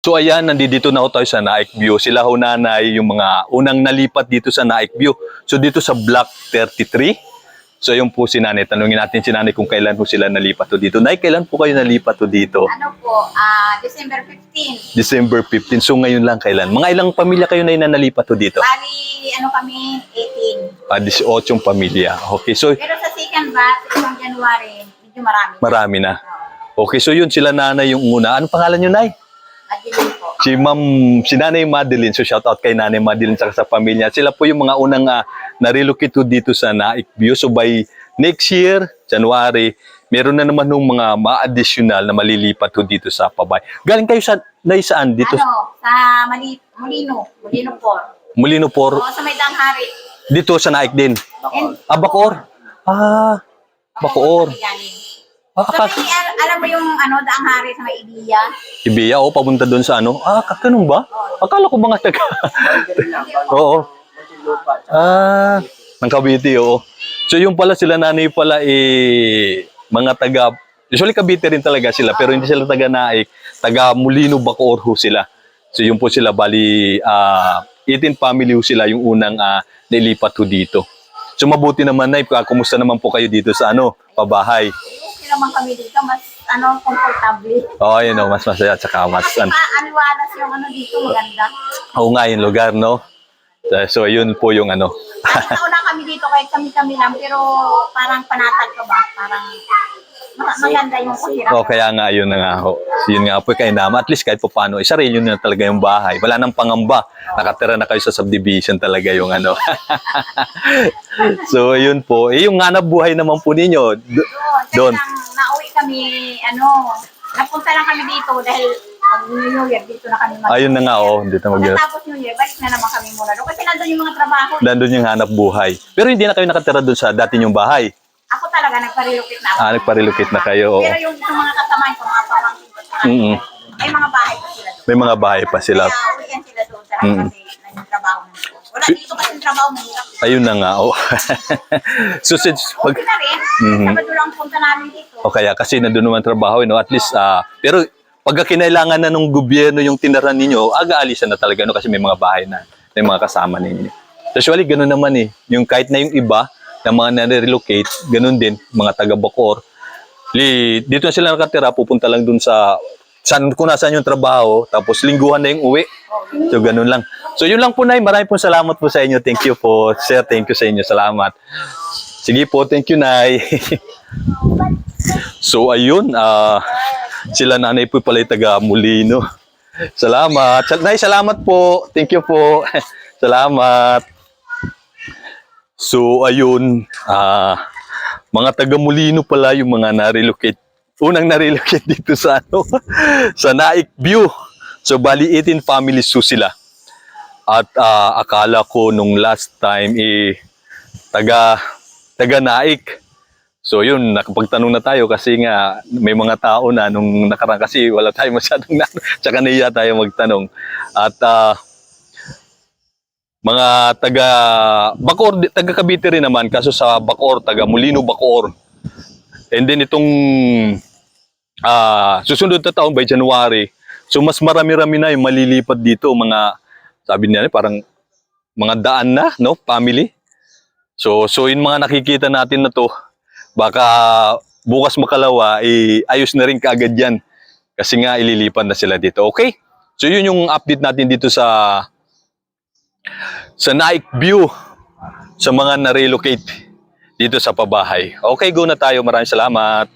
So ayan, nandito na ako tayo sa Naik View. Sila ho nanay, yung mga unang nalipat dito sa Naik View. So dito sa Block 33. So yung po si nanay, tanungin natin si nanay kung kailan po sila nalipat to dito. Nay, kailan po kayo nalipat to dito? Ano po, ah December 15. December 15. So ngayon lang kailan? Mga ilang pamilya kayo na na nalipat to dito? Bali, ano kami, 18. Ah, 18 pamilya. Okay, so Pero sa second batch, itong January, medyo marami. marami na. Okay, so yun sila nanay yung una. Ano pangalan nyo, Nay? Adeline po. Si Ma'am, si Nanay Madeline. So shout out kay Nanay Madeline sa sa pamilya. Sila po yung mga unang uh, na-relocate to dito sa Naik View. So by next year, January, meron na naman ng mga ma-additional na malilipat to dito sa Pabay. Galing kayo sa Nay saan dito? Ano, sa Mali, Molino, Molino po. Molino por O, sa may Danghari. dito sa Naik din. And, Ah, Bacoor. Ah, Bacoor. Kami Ah, So, akas, may, al- alam mo yung ano, Danghari sa may Ibiya? Ibiya, o papunta doon sa ano? Ah, kakanong ba? Akala ko mga taga. Oo. Ah, ng Cavite, oo. So yung pala sila nanay pala eh, mga taga, usually Cavite rin talaga sila, pero hindi sila taga Naik, taga Molino, Bacoor ho sila. So yun po sila, bali, ah 18 family ho sila yung unang ah, nilipat ho dito. So mabuti naman na, kumusta naman po kayo dito sa ano, pabahay? Okay naman kami dito, mas ano, comfortable. Oo, oh, yun o, mas masaya at saka mas, Kasi ano, maaliwalas yung ano dito, maganda. Oo nga yung lugar, no? So, yun po yung ano. Kahit nauna kami dito, kahit kami-kami lang, pero parang panatag ka ba? Parang maganda yung pakiramdam. O, kaya nga, yun na nga ho. Yun nga po kay Nama. At least kahit po paano, isa rin yun na talaga yung bahay. Wala nang pangamba. Nakatira na kayo sa subdivision talaga yung ano. so, yun po. Eh, yung hanap buhay naman po ninyo. d- Doon. Nauwi kami, ano, napunta lang kami dito dahil mag-New Year, dito na kami mag Ayun na nga, oh. Dito mag Pagkatapos New Year, balik na naman kami muna doon. Kasi nandun yung mga trabaho. Nandun yung hanap buhay. Pero hindi na kayo nakatira doon sa dati yung bahay. Ako talaga, nagpa-relocate na ako. Ah, nagpa-relocate na kayo, oo. Pero yung, yung mga kasamahan ko, mga pamangkin ko, sa Mm-mm. may mga bahay pa sila doon. May mga bahay pa sila. Kaya uwian sila doon talaga Mm. kasi nagtrabaho na doon. Wala dito kasi yung trabaho mahirap. Ayun na nga, oh. so, since, pag, Okay na rin. Mhm. Sabado lang punta namin dito. O kaya kasi nandun naman trabaho, no? at least, ah, pero pagka kinailangan na ng gobyerno yung tinaran ninyo, aga-alisan na talaga, no? kasi may mga bahay na, may mga kasama ninyo. Usually, ganun naman eh. Yung kahit na yung iba, na mga nare-relocate, ganun din, mga taga Bacoor. Li, dito na sila nakatira, pupunta lang dun sa, saan, kung nasaan yung trabaho, tapos lingguhan na yung uwi. So, ganun lang. So, yun lang po, Nay. Maraming po salamat po sa inyo. Thank you po. Sir, thank you sa inyo. Salamat. Sige po, thank you, Nay. So ayun, ah sila nanay po pala yung taga Molino. Salamat. Sal- Nay, salamat po. Thank you po. salamat. So ayun, ah mga taga Molino pala yung mga na-relocate. Unang na-relocate dito sa ano, sa Naik View. So bali 18 families so sila. At ah, akala ko nung last time eh taga taga Naik. So yun, nakapagtanong na tayo kasi nga may mga tao na nung nakaraan kasi wala tayo masyadong na, tsaka naiya tayo magtanong. At ah, mga taga Bacoor, taga Cavite rin naman kaso sa Bacoor, taga Molino Bacoor. And then itong ah susunod na taon by January, so mas marami-rami na yung malilipat dito, mga sabi niya parang mga daan na, no, family. So so yung mga nakikita natin na to, baka bukas makalawa, eh, ayos na rin kaagad yan. Kasi nga, ililipan na sila dito. Okay? So, yun yung update natin dito sa sa Naik View sa mga na-relocate dito sa pabahay. Okay, go na tayo. Maraming salamat.